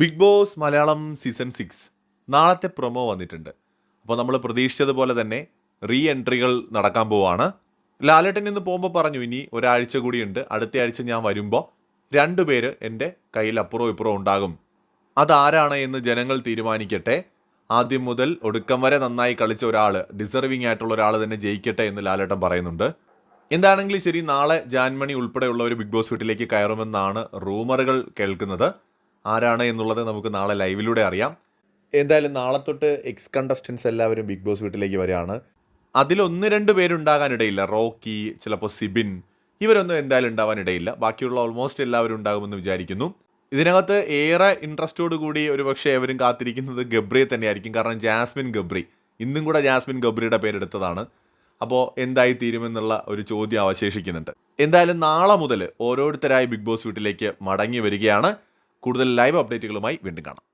Big Boss Malayalam season six നാളത്തെ promo വന്നിട്ടുണ്ട്. അപ്പോൾ നമ്മൾ പ്രതീക്ഷിച്ചതുപോലെ തന്നെ റീ എൻട്രികൾ നടക്കാൻ പോവാണ്. ലാലേട്ടൻ ഇന്ന് പോകുമ്പോൾ പറഞ്ഞു ഇനി ഒരാഴ്ച കൂടിയുണ്ട് അടുത്ത ആഴ്ച ഞാൻ വരുമ്പോൾ രണ്ടു പേര് എന്റെ കയ്യിൽ അപ്പുറവും ഇപ്പുറവും ഉണ്ടാകും. അതാരാണ് എന്ന് ജനങ്ങൾ തീരുമാനിക്കട്ടെ. ആദ്യം മുതൽ ഒടുക്കം വരെ നന്നായി കളിച്ച ഒരാൾ ഡിസർവിംഗ് ആയിട്ടുള്ള ഒരാൾ തന്നെ ജയിക്കട്ടെ എന്ന് ലാലേട്ടൻ പറയുന്നുണ്ട്. എന്താണെങ്കിലും ശരി നാളെ ജാൻമണി ഉൾപ്പെടെയുള്ള ഒരു ബിഗ് ബോസ് വീട്ടിലേക്ക് കയറുമെന്നാണ് റൂമറുകൾ കേൾക്കുന്നത്. ആരാണ് എന്നുള്ളത് നമുക്ക് നാളെ ലൈവിലൂടെ അറിയാം. എന്തായാലും നാളെ തൊട്ട് എക്സ് കണ്ടസ്റ്റൻസ് എല്ലാവരും ബിഗ് ബോസ് വീട്ടിലേക്ക് വരികയാണ്. അതിലൊന്ന് രണ്ട് പേരുണ്ടാകാനിടയില്ല. റോക്കി ചിലപ്പോൾ സിബിൻ ഇവരൊന്നും എന്തായാലും ഉണ്ടാവാനിടയില്ല. ബാക്കിയുള്ള ഓൾമോസ്റ്റ് എല്ലാവരും ഉണ്ടാകുമെന്ന് വിചാരിക്കുന്നു. ഇതിനകത്ത് ഏറെ ഇൻട്രസ്റ്റോട് കൂടി ഒരുപക്ഷെ അവരും കാത്തിരിക്കുന്നത് ഗബ്രിയെ തന്നെയായിരിക്കും. കാരണം ജാസ്മിൻ ഗബ്രി ഇന്നും കൂടെ ജാസ്മിൻ ഗബ്രിയുടെ പേരെടുത്തതാണ്. അപ്പോൾ എന്തായി തീരുമെന്നുള്ള ഒരു ചോദ്യം അവശേഷിക്കുന്നുണ്ട്. എന്തായാലും നാളെ മുതൽ ഓരോരുത്തരായി ബിഗ് ബോസ് വീട്ടിലേക്ക് മടങ്ങി വരികയാണ്. കൂടുതൽ ലൈവ് അപ്ഡേറ്റുകളുമായി വീണ്ടും കാണാം.